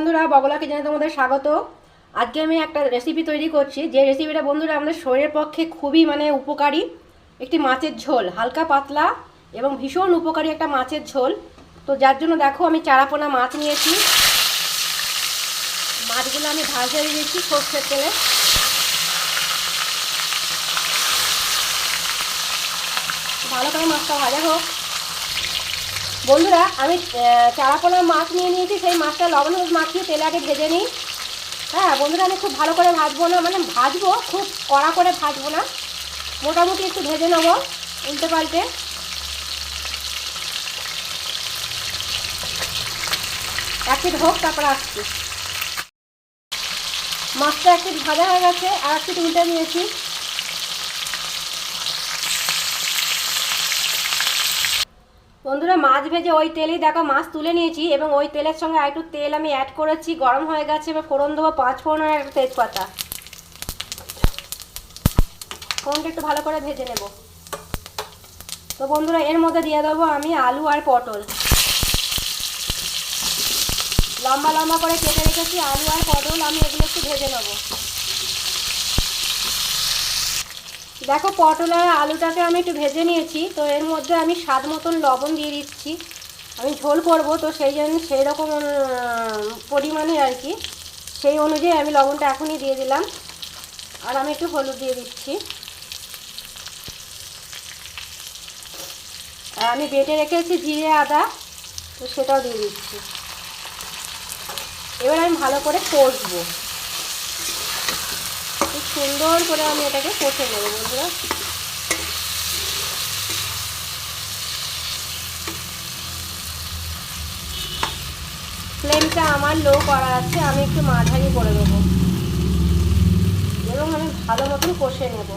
বন্ধুরা, বগলাকে জানাই তোমাদের স্বাগত। আজকে আমি একটা রেসিপি তৈরি করছি। যে রেসিপিটা বন্ধুরা আমাদের শরীরের পক্ষে খুবই মানে উপকারী। একটি মাছের ঝোল, হালকা পাতলা এবং ভীষণ উপকারী একটা মাছের ঝোল। তো যার জন্য দেখো, আমি চারাপোনা মাছ নিয়েছি। মাছগুলো আমি ভাজা দিয়েছি সর্ষের তেলে। ভালো করে মাছটা ভাজা হোক। বন্ধুরা, আমি চারাপোনা মাছ নিয়ে নিয়েছি। সেই মাছটা লবণ হলুদ মাখিয়ে তেলে আগে ভেজে নিই। হ্যাঁ বন্ধুরা, আমি খুব ভালো করে ভাজবো না মানে ভাজবো, খুব কড়া করে ভাজবো না। মোটামুটি একটু ভেজে নেব, উল্টে পাল্টে। এক হোক, তারপর আসছি। মাছটা এক পিট ভাজা হয়ে গেছে, আর এক পিট উল্টে নিয়েছি। বন্ধুরা, মাছ ভেজে ওই তেলেই দেখো মাছ তুলে নিয়েছি এবং ওই তেলের সঙ্গে একটু তেল আমি অ্যাড করেছি। গরম হয়ে গেছে, এবার ফোড়ন দেবো, পাঁচ ফোড়ন আর একটা তেজপাতা। ফোড়নটা একটু ভালো করে ভেজে নেব। তো বন্ধুরা, এর মধ্যে দিয়ে দেবো আমি আলু আর পটল। লম্বা লম্বা করে কেটে রেখেছি, আলু আর পটল আমি এগুলো একটু ভেজে নেব। দেখো, পটল আর আলুটাকে আমি একটু ভেজে নিয়েছি, তো এর মধ্যে আমি স্বাদ মতন লবণ দিয়ে দিচ্ছি। আমি ঝোল করব, তো সেই জন্য সেই রকম পরিমাণে আর কি। সেই অনুযায়ী আমি লবণটা এখনই দিয়ে দিলাম। আর আমি একটু হলুদ দিয়ে দিচ্ছি। আর আমি বেটে রেখেছি জিরে, আদা, তো সেটাও দিয়ে দিচ্ছি। এবার আমি ভালো করে কষবো। সুন্দর করে আমি এটাকে কষে নেব, বন্ধুরা। ফ্লেমটা আমার লো করা আছে, আমি একটু মাঝারি করে দেবো এবং আমি ভালো মতন কষে নেব।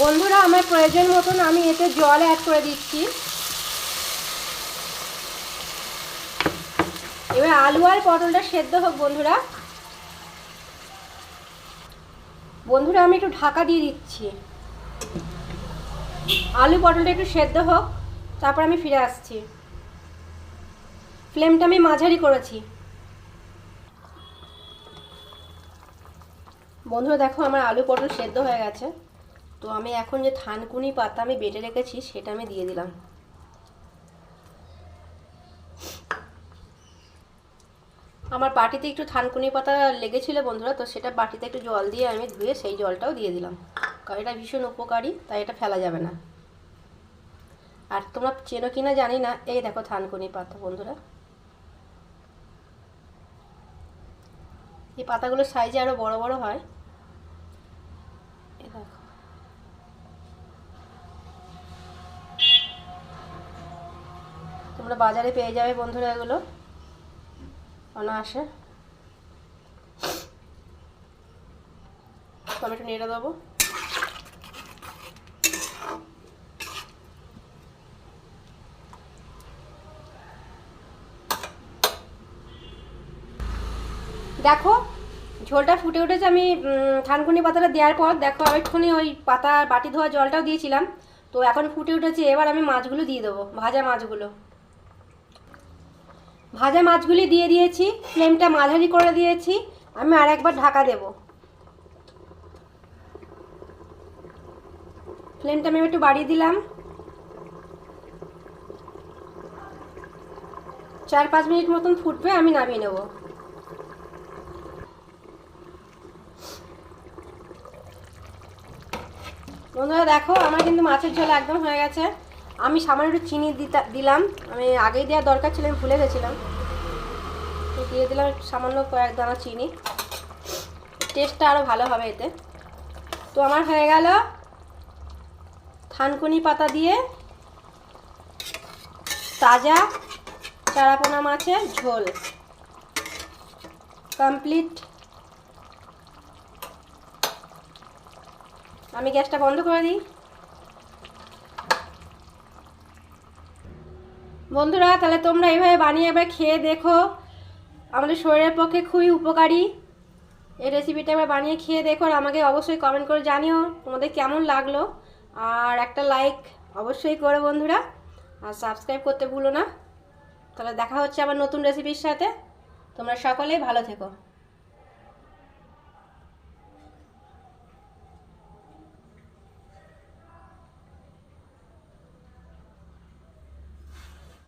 বন্ধুরা, আমার প্রয়োজন মতন আমি এতে জল অ্যাড করে দিচ্ছি। এবার আলু আর পটলটা সেদ্ধ হোক, বন্ধুরা। বন্ধুরা, আমি একটু ঢাকা দিয়ে দিচ্ছি। আলু পটলটা একটু সেদ্ধ হোক, তারপর আমি ফিরে আসছি। ফ্লেমটা আমি মাঝারি করেছি। বন্ধুরা, দেখো, আমার আলু পটল সেদ্ধ হয়ে গেছে। তো আমি এখন যে থানকুনি পাতা আমি বেটে রেখেছি, সেটা আমি দিয়ে দিলাম। আমার বাটিতে একটু থানকুনি পাতা লেগেছিল বন্ধুরা, তো সেটা বাটিতে একটু জল দিয়ে আমি ধুয়ে সেই জলটাও দিয়ে দিলাম। কারণ এটা ভীষণ উপকারী, তাই এটা ফেলা যাবে না। আর তোমরা চেনো কি না জানি না, এই দেখো থানকুনি পাতা বন্ধুরা। এই পাতাগুলোর সাইজে আরও বড় বড় হয়। দেখো। তোমরা বাজারে পেয়ে যাবে বন্ধুরা এগুলো। অনায়াসে। টমেটো নেড়ে দেবো। দেখো, ঝোলটা ফুটে উঠেছে। আমি থানকুনি পাতাটা দেওয়ার পর, দেখো একটুখানি ওই পাতা বাটি ধোয়া জলটাও দিয়েছিলাম। তো এখন ফুটে উঠেছে। এবার আমি মাছগুলো দিয়ে দেবো, ভাজা মাছগুলো। ভাজা মাছগুলি দিয়ে দিয়েছি ফ্লেমটা মাঝারি করে দিয়েছি, আমি আর একবার ঢাকা দেব। ফ্লেমটা আমি একটু বাড়িয়ে দিলাম। চার পাঁচ মিনিট মতন ফুটবে, আমি নামিয়ে নেব। বন্ধুরা দেখো, আমার কিন্তু মাছের ঝোল একদম হয়ে গেছে। আমি সামান্য একটু চিনি দিলাম। আমি আগেই দেওয়ার দরকার ছিল, আমি ভুলে গেছিলাম। দিয়ে দিলাম একটু সামান্য কয়েক দানা চিনি। টেস্টটা আরও ভালো হবে এতে। তো আমার হয়ে গেল থানকুনি পাতা দিয়ে তাজা চারাপোনা মাছের ঝোল। কমপ্লিট। আমি গ্যাসটা বন্ধ করে দিই। বন্ধুরা, তাহলে তোমরা এইভাবে বানিয়ে এবার খেয়ে দেখো। আমাদের শরীরের পক্ষে খুবই উপকারী। এই রেসিপিটা এবার বানিয়ে খেয়ে দেখো আর আমাকে অবশ্যই কমেন্ট করে জানিও তোমাদের কেমন লাগল। আর একটা লাইক অবশ্যই করো বন্ধুরা। আর সাবস্ক্রাইব করতে ভুলো না। তাহলে দেখা হচ্ছে আবার নতুন রেসিপির সাথে। তোমরা সকলেই ভালো থেকো।